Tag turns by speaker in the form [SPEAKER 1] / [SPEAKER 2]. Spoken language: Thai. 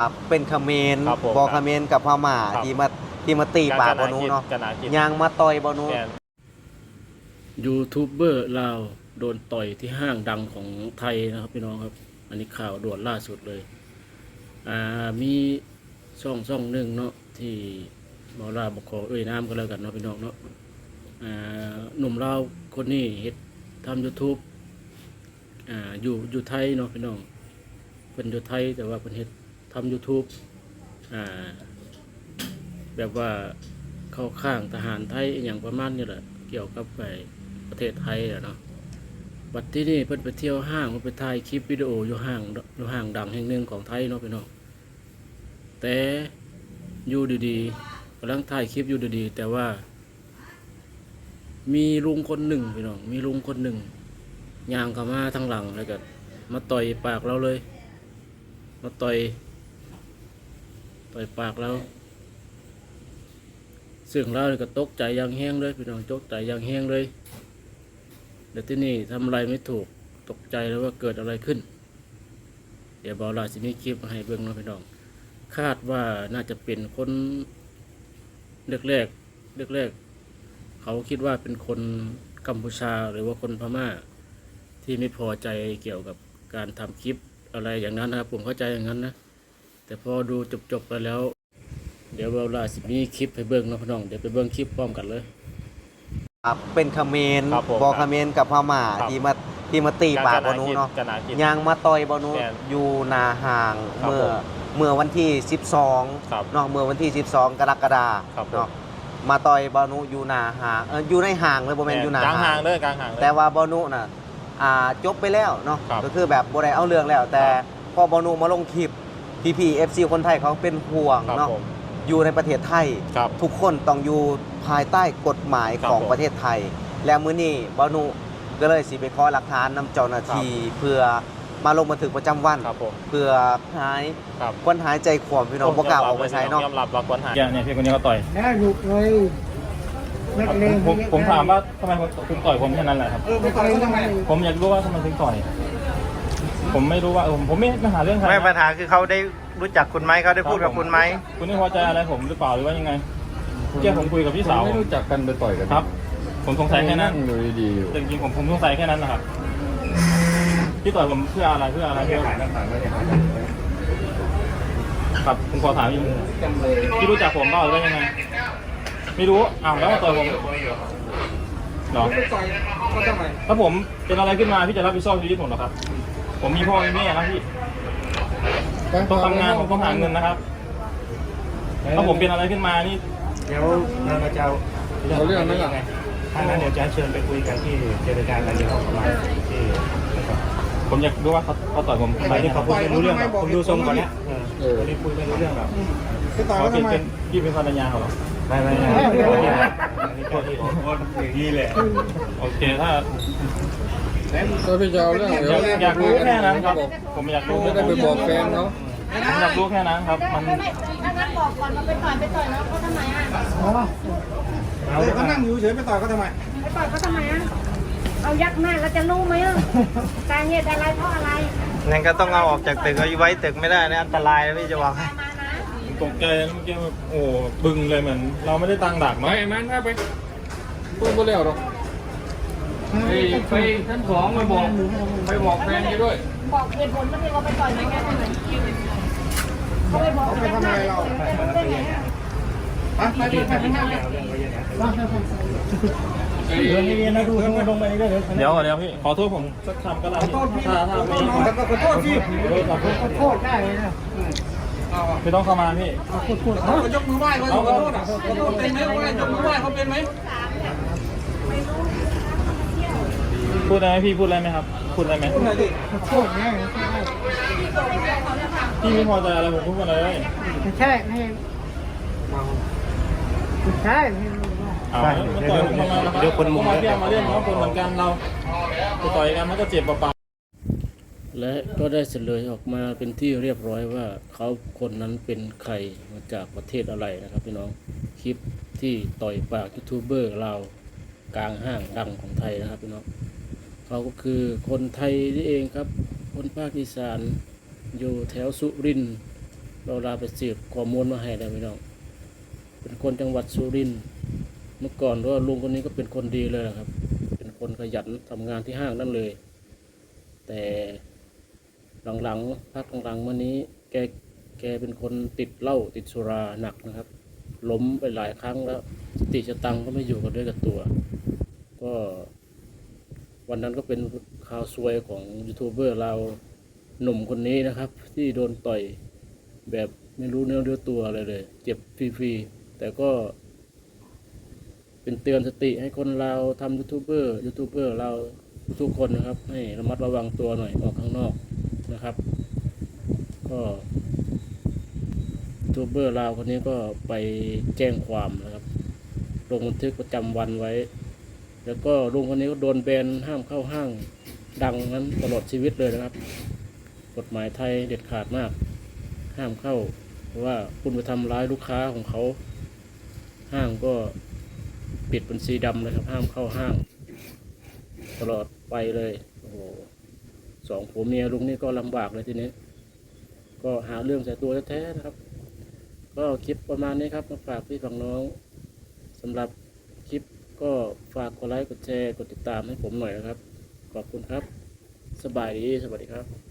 [SPEAKER 1] ครับเป็นเขมร
[SPEAKER 2] ครับผม
[SPEAKER 1] บอเขมรกับพม่า
[SPEAKER 2] ครับ
[SPEAKER 1] ที่มาที่มาตีปากบอนูเนาะ
[SPEAKER 2] กันนาคิด
[SPEAKER 1] ยางมาต่อยบอนู
[SPEAKER 2] แม่น
[SPEAKER 3] ยูทูบเบอร์ลาวโดนต่อยที่ห้างดังของไทยนะครับพี่น้องครับ อันนี้ข่าวด่วนล่าสุดเลย อ่ามีช่องช่องหนึ่งเนาะที่บอลาบอกขอเอ่ยน้ำกันแล้วกันเนาะพี่น้องเนาะอ่าหนุ่มลาวคนนี้เฮ็ดทำยูทูบอ่าอยู่อยู่ไทยเนาะพี่น้องเป็นอยู่ไทยแต่ว่าเป็นเฮ็ด ทำยูทูบอ่าแบบว่าเข้าข้างทหารไทยอย่างประมาณนี้แหละ เกี่ยวกับไปประเทศไทยเนาะบัดที่นี่เพิ่นไปเที่ยวห้างเพิ่นไปถ่ายคลิปวิดีโออยู่ห้างอยู่ห้างดังแห่งหนึ่งของไทยเนาะพี่น้องแต่อยู่ดีๆกำลังถ่ายคลิปอยู่ดีๆ แต่ว่า มีลุงคนหนึ่งพี่น้องมีลุงคนหนึ่งย่างเข้ามาทางหลังแล้วก็มาต่อยปากเราเลย มาต่อย ต่อยปากเราซึ่งเราก็ตกใจย่างแห้งเลยพี่น้องตกใจย่างแห้งเลยเดี๋ยวที่นี่ทำอะไรไม่ถูกตกใจแล้วว่าเกิดอะไรขึ้น เดี๋ยวบอลาสิมีคลิปมาให้เบิ่งเนาะพี่น้อง คาดว่าน่าจะเป็นคนแรกแรกแรกแรกๆเขาคิดว่าเป็นคนกัมพูชาหรือว่าคนพม่า ที่ไม่พอใจเกี่ยวกับการทำคลิปอะไรอย่างนั้นนะครับผมเข้าใจอย่างนั้นนะ แต่พอดูจบๆไปแล้ว เดี๋ยวบอลาสิมีคลิปให้เบิ่งเนาะพี่น้องเดี๋ยวไปเบิ่งคลิปพร้อมกันเลย
[SPEAKER 1] ครับเป็นเขมร
[SPEAKER 2] ครับผม
[SPEAKER 1] บอเขมรกับพม่า
[SPEAKER 2] ครับ
[SPEAKER 1] ที่มาที่มาตีปากบอนูเนาะ
[SPEAKER 2] กันนาคิด
[SPEAKER 1] ยางมาต่อยบอนู
[SPEAKER 2] แม่น
[SPEAKER 1] อยู่หนาห่าง
[SPEAKER 2] ครับ
[SPEAKER 1] เมื่อ
[SPEAKER 2] ผม
[SPEAKER 1] เมื่อวันที่
[SPEAKER 2] ครับ
[SPEAKER 1] 12เนาะเมื่อวันที่ 12 กรกฎา
[SPEAKER 2] ครับผม
[SPEAKER 1] เนาะมาต่อยบอนูอยู่หนาห่างเอออยู่ในห่างเลยบ่แม่นอยู่หนาก
[SPEAKER 2] ลาง
[SPEAKER 1] ห่า
[SPEAKER 2] ห่างงเด้อกลางห่างเลย
[SPEAKER 1] แต่ว่าบอนูน่ะอ่าจบไปแล้วเนาะ
[SPEAKER 2] ครับ
[SPEAKER 1] ก็คือแบบบ่ได้เอาเรื่องแล้ว แต่
[SPEAKER 2] ครับ
[SPEAKER 1] พอบอนูมาลงคลิป พีพีเอฟซีคนไทยเขาเป็นห่วง
[SPEAKER 2] ครับ
[SPEAKER 1] เนาะ
[SPEAKER 2] ผม
[SPEAKER 1] อยู่ในประเทศไทย
[SPEAKER 2] ครับ
[SPEAKER 1] ทุกคนต้องอยู่ภายใต้กฎหมาย
[SPEAKER 2] ครับ
[SPEAKER 1] ของ
[SPEAKER 2] ผม
[SPEAKER 1] ประเทศไทย และมื้อนี้บานุก็เลยสิไปขอหลักฐานนำเจ้าหน้าที่เพื่อมาลงบันทึกประจำวัน
[SPEAKER 2] ครับผม
[SPEAKER 1] เพื่อหาย
[SPEAKER 2] ครับ
[SPEAKER 1] คนหายใจขวมพี่น้องบ่กล้าออกไปใช้เนาะ
[SPEAKER 2] ยอมรับว่าคนหาย
[SPEAKER 4] เนี่ยพี่คนนี้ก็ต่อย
[SPEAKER 5] น่าหยุดเลยนักเลง
[SPEAKER 4] ผมผมถามว่าทำไมคุณต่อยผมแค่นั้นแหละครับ
[SPEAKER 5] เออไปต่อยทำไม
[SPEAKER 4] ผมอยากรู้ว่าทำไมถึงต่อย ผมไม่รู้ว่าเออผมไม่มาหาเรื่องใคร
[SPEAKER 1] ไม่
[SPEAKER 4] นะ
[SPEAKER 1] ปัญหาคือเขาได้รู้จักคุณไหมเขาได้พูดกับคุณไหม
[SPEAKER 4] คุณไม่พอใจอะไรผมหรือเปล่าหรือว่ายังไงเกี่ยวผมคุยกับพี่สาว
[SPEAKER 6] ไม่รู้จักกันไปต่อยกัน
[SPEAKER 4] ครับ ผมสงสัยแค่นั้น
[SPEAKER 6] งอยู่ดีๆอยู่
[SPEAKER 4] จริงๆผมผมสงสัยแค่นั้นนะครับพี่ต่อยผมเพื่ออะไรเพื่ออะไรเพื่อครับผมขอถามอีกพี่รู้จักผมเปล่าหรือว่ายังไง ไม่รู้อ้าวแล้วมาต่อยผมเหรอ
[SPEAKER 5] ไปต่อยเขาทำไม
[SPEAKER 4] ถ้าผมเป็นอะไรขึ้นมาพี่จะรับผิดชอบชีวิตผมเหรอครับ ผมมีพ่อมีแม่นะพี่ต้องทำงานผมต้องหาเงินนะครับ ถ้าผมเป็นอะไรขึ้นมานี่
[SPEAKER 7] เดี๋ยวเราจะ
[SPEAKER 6] เอาเรื่องนั้นก่อน
[SPEAKER 7] ถ้างั้นเดี๋ยวจะเชิญไปคุยกันที่เจรจากันที่ห้องประมาณที่นะครับ
[SPEAKER 4] ผมอยากรู้ว่าเขาเขาต่อยผมทำไม
[SPEAKER 7] ไปที่
[SPEAKER 4] ที่
[SPEAKER 7] เขา
[SPEAKER 4] เขา
[SPEAKER 7] พูดไม่รู้เรื่องหรอกคุณดูทรงก่อนเนี้ยเออ
[SPEAKER 6] เออ
[SPEAKER 7] วันนี้คุยไม่รู้เรื่องหรอก
[SPEAKER 5] ไปต่อย
[SPEAKER 4] เขา
[SPEAKER 5] เขา
[SPEAKER 4] เป็น
[SPEAKER 5] ทำไม
[SPEAKER 4] เป็นพี่เป็นภรรยาเขาเหรอ
[SPEAKER 7] ไม่ไม่ไม่ไม่ไม่โทษที่ผมอย่างนี้แหละ
[SPEAKER 4] โอเคถ้า
[SPEAKER 6] ก็พี่จะเอาเรื่อง
[SPEAKER 4] อ
[SPEAKER 6] เดี๋ย
[SPEAKER 4] ยาวกอยากรู้แค่นั้นครับ ผมอยากรู้
[SPEAKER 6] ไม่ได้ไปบอกแฟนเขา
[SPEAKER 4] ผมอยากรู้แค่นั้นครับมัน
[SPEAKER 8] ไม่ไม่ถ้างั้นบอกก่อนว่าไปต่อยไปต่อยน้องเขาทำไมอะ
[SPEAKER 5] อ๋อเออเขานั่งอยู่เฉยไปต่อยเขาทำไม
[SPEAKER 8] ไปต่อยเขาทำไมอะเอายักหน้าเราจะรู้ไหมอะสาเหตุอะไรเพราะอะไร
[SPEAKER 1] งั้นก็ต้องเอาออกจากตึกเอาไว้ตึกไม่ได้นะอันตรายนะพี่จะบอกให้
[SPEAKER 8] มานะ
[SPEAKER 4] ตกใจเมื่อกี้แบบโอ้บึงเลยเหมือนเราไม่ได้ตั้งดัก
[SPEAKER 6] ไป
[SPEAKER 4] เนาะ
[SPEAKER 6] มันครับไปพูดไปแล้วหรอก ไปไปชั้นสองไปบอกไปบอกแฟนแกด้วย
[SPEAKER 8] บอกเหตุผลมันเลยว่าไปต่อยไหนกันทำไมเขาไปบอกยักหน้าเราได้ไงอะ
[SPEAKER 5] ไปไปไปไปข้างหน้าเลย
[SPEAKER 7] เรื่องนี้นะดูเดูลงไปนี่ก็เดี๋ยว
[SPEAKER 4] เดี๋ยวเดี๋ยวพี่ขอโทษผมสักคำก็ได้
[SPEAKER 5] ขอโทษพี่
[SPEAKER 4] ขอโทษ
[SPEAKER 5] ขอโทษได้เลยนะ
[SPEAKER 4] ไม่ต้องเข้ามาพี่
[SPEAKER 5] เขายกมือไหว้เขาขอโทษอะขอโทษเป็นไหมไหว้ยกมือไหว้เขาเป็นไหม
[SPEAKER 4] พูดอะไรไหมพี่พูดอะไรไหมครับ พูดอะไรไหม
[SPEAKER 5] คุณไหนดิ
[SPEAKER 4] พี่ไม่พอใจอะไรผมพูดอะไรเลย
[SPEAKER 5] ไม่ใช่ไม่ไม่ใช่ไม่
[SPEAKER 4] เอามันต่อยผมทำไมล่ะครับ
[SPEAKER 1] เดี๋ยวคนมุม
[SPEAKER 4] มาเที่ยวมาเล่นเนาะคนเหมือนกันเราไปต่อยกันมันก็เจ็บเปล่าๆและก็ได้เฉลยออกมาเป็นที่เรียบร้อยว่าเขาคนนั้นเป็นใครมาจากประเทศอะไรนะครับพี่น้องคลิปที่ต่อยปากยูทูบเบอร์เราวกลางห้างดังของไทยนะครับพี่น้อง เขาก็คือคนไทยนี่เองครับ คนภาคอีสานอยู่แถวสุรินทร์
[SPEAKER 3] เราลาไปสืบข้อมูลมาให้แล้วพี่น้องเป็นคนจังหวัดสุรินทร์เมื่อก่อนว่าลุงคนนี้ก็เป็นคนดีเลยนะครับ เป็นคนขยันทำงานที่ห้างนั่นเลย แต่หลังๆพักหลังๆมานี้แกแกเป็นคนติดเหล้าติดสุราหนักนะครับล้มไปหลายครั้งแล้ว สติสตังก็ไม่อยู่กันด้วยกับตัว ก็ วันนั้นก็เป็นข่าวซวยของยูทูบเบอร์เราหนุ่มคนนี้นะครับ ที่โดนต่อยแบบไม่รู้เนื้อเรู้ตัวอะไรเลย เจ็บฟรีๆ แต่ก็เป็นเตือนสติให้คนเราทำยูทูบเบอร์ยูทูบเบอร์เราทุกคนนะครับ ให้ระมัดระวังตัวหน่อยออกข้างนอกนะครับ ก็ยูทูบเบอร์เราคนนี้ก็ไปแจ้งความนะครับ ลงบันทึกประจำวันไว้ แล้วก็ลุงคนนี้ก็โดนแบนห้ามเข้าห้าง ดังนั้นตลอดชีวิตเลยนะครับ กฎหมายไทยเด็ดขาดมาก ห้ามเข้า เพราะว่าคุณไปทำร้ายลูกค้าของเขา ห้างก็ปิดเป็นสีดำเลยครับ ห้ามเข้าห้าง ตลอดไปเลยโอ้โหสองผัวเมียลุงนี่ก็ลำบากเลยทีนี้ ก็หาเรื่องใส่ตัวแท้ๆนะครับ ก็คลิปประมาณนี้ครับมาฝากพี่ฝั่งน้องสำหรับคลิป ก็ฝากกดไลค์กดแชร์กดติดตามให้ผมหน่อยนะครับ ขอบคุณครับ สบายดี สวัสดีครับ